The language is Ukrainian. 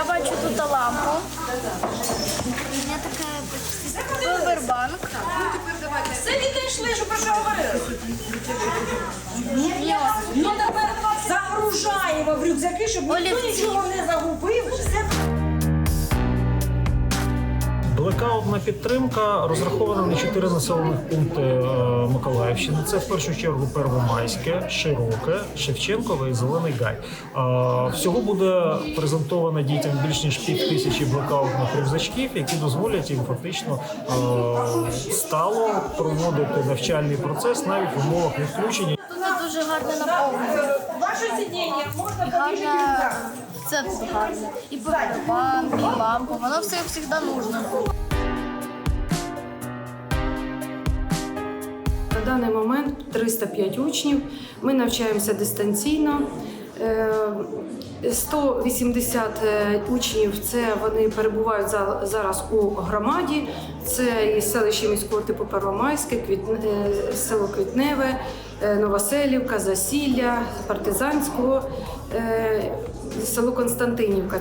Я бачу тут лампу. Я така повербанк. Все діти йшли, що про говорили. Ну тепер загружаємо в рюкзаки, щоб ніхто нічого не загубив. Все. Блекаутна підтримка розрахована на чотири населених пункти е, Миколаївщини. Це в першу чергу Первомайське, Широке, Шевченкове і Зелений Гай. Всього буде презентовано дітям більш ніж пів тисячі блекаутних рюкзачків, які дозволять їм фактично стало проводити навчальний процес навіть в умовах відключення. Тут дуже гарне наповнення. ваше сидіння можна Гарне. Це гарне. І повербанк, і лампа. Воно все завжди нужно. На даний момент 305 учнів. Ми навчаємося дистанційно. Е, 180 е, учнів це вони перебувають зараз у громаді. Це і селище міського типу Первомайське, е, село Квітневе, е, Новоселівка, Засілля, Партизанського, е, село Константинівка.